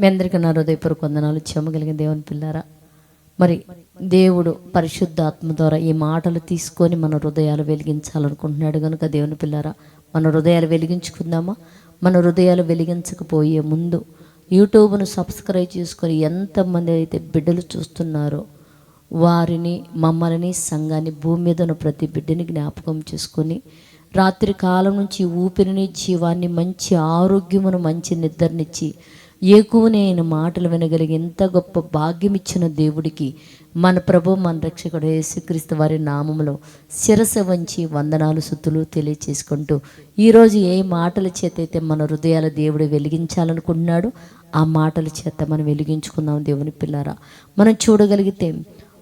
మీ అందరికీ నా హృదయపూర్వక వందనాలు. చెమ్మగలిగిన దేవుని పిల్లారా మరి దేవుడు పరిశుద్ధాత్మ ద్వారా ఈ మాటలు తీసుకొని మన హృదయాలు వెలిగించాలనుకుంటున్నాడు కనుక దేవుని పిల్లారా మన హృదయాలు వెలిగించుకుందామా? మన హృదయాలు వెలిగించకపోయే ముందు యూట్యూబ్ను సబ్స్క్రైబ్ చేసుకొని ఎంతమంది అయితే బిడ్డలు చూస్తున్నారో వారిని మమ్మల్ని సంఘాన్ని భూమి మీద ఉన్న ప్రతి బిడ్డని జ్ఞాపకం చేసుకొని రాత్రి కాలం నుంచి ఊపిరిని జీవాన్ని మంచి ఆరోగ్యమును మంచి నిద్రనిచ్చి ఏకువనైన మాటలు వినగలిగి ఎంత గొప్ప భాగ్యం ఇచ్చిన దేవుడికి మన ప్రభు మన రక్షకుడు యేసుక్రీస్తు వారి నామములో శిరస వంచి వందనాలు సుత్తులు తెలియచేసుకుంటూ ఈరోజు ఏ మాటల చేత అయితే మన హృదయాల దేవుడు వెలిగించాలనుకుంటున్నాడు ఆ మాటల చేత మనం వెలిగించుకుందాం దేవుని పిల్లారా. మనం చూడగలిగితే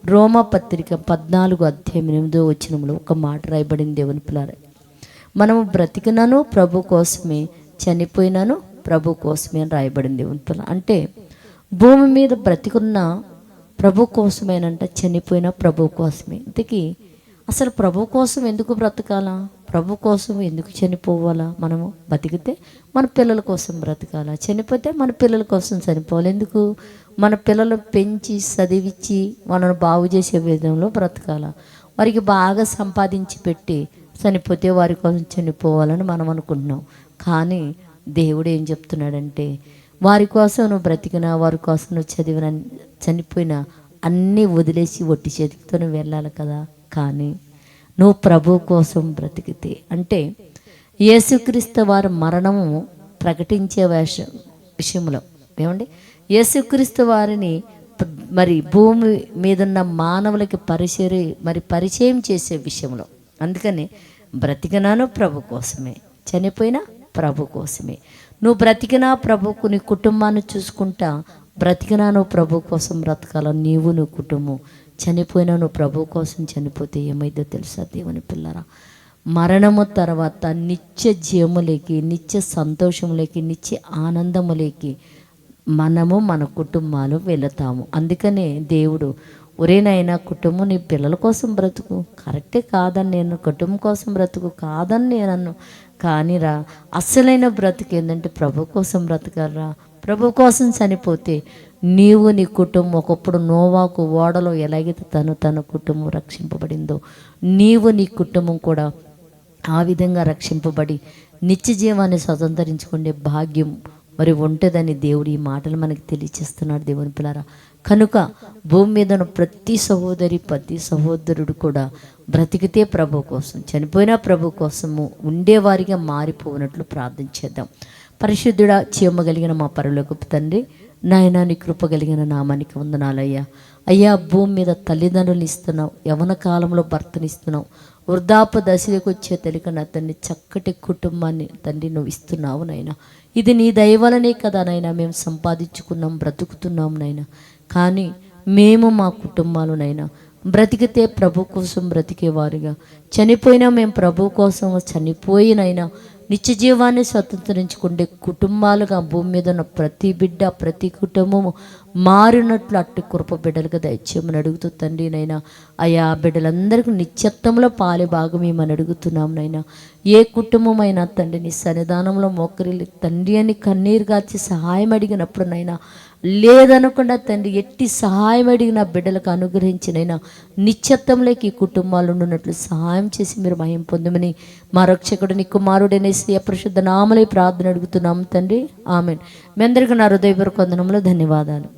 రోమా పత్రిక పద్నాలుగు అధ్యాయం ఎనిమిదో వచ్చినములో ఒక మాట రాయబడింది దేవుని పిల్లారా. మనము బ్రతికినాను ప్రభు కోసమే చనిపోయినాను ప్రభు కోసమే అని రాయబడింది. దేవుని అంటే భూమి మీద బ్రతికున్న ప్రభు కోసమేనంట చనిపోయిన ప్రభు కోసమే. ఇంతకీ అసలు ప్రభు కోసం ఎందుకు బ్రతకాలా? ప్రభు కోసం ఎందుకు చనిపోవాలా మనము? బతికితే మన పిల్లల కోసం బ్రతకాలా? చనిపోతే మన పిల్లల కోసం చనిపోవాలి. ఎందుకు? మన పిల్లలు పెంచి చదివించి మనను బాగు చేసే విధంలో బ్రతకాలా? వారికి బాగా సంపాదించి పెట్టి చనిపోతే వారి కోసం చనిపోవాలని మనం అనుకుంటున్నాం. కానీ దేవుడు ఏం చెప్తున్నాడంటే వారి కోసం నువ్వు బ్రతికినా వారి కోసం నువ్వు చదివిన చనిపోయినా అన్నీ వదిలేసి ఒట్టి చేతితో నువ్వు వెళ్ళాలి కదా. కానీ నువ్వు ప్రభు కోసం బ్రతికితే. అంటే యేసుక్రీస్తు వారి మరణము ప్రకటించే వేష విషయంలో. ఏమండి? యేసుక్రీస్తు వారిని మరి భూమి మీదున్న మానవులకి పరిచయ మరి పరిచయం చేసే విషయంలో. అందుకని బ్రతికినాను ప్రభు కోసమే. చనిపోయినా ప్రభు కోసమే. నువ్వు బ్రతికినా ప్రభుకు నీ కుటుంబాన్ని చూసుకుంటా బ్రతికినా నువ్వు ప్రభు కోసం బ్రతకాల? నీవు నువ్వు కుటుంబం. చనిపోయినా నువ్వు ప్రభు కోసం చనిపోతే ఏమైందో తెలుసా దేవుని పిల్లరా? మరణము తర్వాత నిత్య జీవములేకి నిత్య సంతోషములేకి నిత్య ఆనందములేకి మనము మన కుటుంబాలు వెళతాము. అందుకనే దేవుడు ఒరేనైనా కుటుంబం నీ పిల్లల కోసం బ్రతుకు. కరెక్టే కాదని నేను కుటుంబం కోసం బ్రతుకు కాదని నేను అన్ను. కానీరా అసలైన బ్రతుకు ఏంటంటే ప్రభు కోసం బ్రతకరా ప్రభు కోసం చనిపోతే నీవు నీ కుటుంబం ఒకప్పుడు నోవాకు ఓడలో ఎలాగైతే తను తన కుటుంబం రక్షింపబడిందో నీవు నీ కుటుంబం కూడా ఆ విధంగా రక్షింపబడి నిత్య జీవాన్ని స్వతంత్రించుకునే భాగ్యం మరి ఉంటుందని దేవుడు ఈ మాటలు మనకి తెలియచేస్తున్నాడు దేవుని పిల్లరా. కనుక భూమి మీద ఉన్న ప్రతి సహోదరి ప్రతి సహోదరుడు కూడా బ్రతికితే ప్రభు కోసం చనిపోయినా ప్రభు కోసము ఉండేవారిగా మారిపోనట్లు ప్రార్థించేద్దాం పరిశుద్ధుడ పరిశుద్ధుడా చీమగలిగిన మా పరులోకి తండ్రి నాయనా నీ కృప కలిగిన నామానికి వందనాలయ్యా అయ్యా. భూమి మీద తల్లిదండ్రులు ఇస్తున్నావు యవన కాలంలో భర్తనిస్తున్నావు వృద్ధాప దశలకు వచ్చే తెలిక నా తండ్రి చక్కటి కుటుంబాన్ని తండ్రి నువ్వు ఇస్తున్నావు నాయన. ఇది నీ దయవలనే కదా నాయన మేము సంపాదించుకున్నాం బ్రతుకుతున్నాం నాయన. కానీ మేము మా కుటుంబాలు నైనా బ్రతికితే ప్రభు కోసం బ్రతికేవారుగా చనిపోయినా మేము ప్రభు కోసం చనిపోయినైనా నిత్య జీవాన్ని స్వతంత్రించుకుండే కుటుంబాలుగా భూమి మీద ఉన్న ప్రతి బిడ్డ ప్రతి కుటుంబము మారినట్లు అట్టి కృప బిడ్డలుగా దయచేయమని అడుగుతూ తండ్రి నైనా అయా బిడ్డలందరికీ నిత్యత్వంలో పాలి భాగమేమని అడుగుతున్నాం నైనా ఏ కుటుంబమైనా తండ్రి నీ సన్నిధానంలో మోకరిల్లి తండ్రి అని కన్నీరు గార్చి సహాయం అడిగినప్పుడు నైనా లేదనకుండా తండ్రి ఎట్టి సహాయం అడిగిన బిడ్డలకు అనుగ్రహించినైనా నిశ్చత్తంలోకి ఈ కుటుంబాలు ఉన్నట్లు సహాయం చేసి మీరు మహిం పొందమని మా రక్షకుడు నీ కుమారుడైన శ్రీ పరిశుద్ధ ప్రార్థన అడుగుతున్నాం తండ్రి. ఆమెన్. మీ అందరికీ నా హృదయపూర్వక వందనములు ధన్యవాదాలు.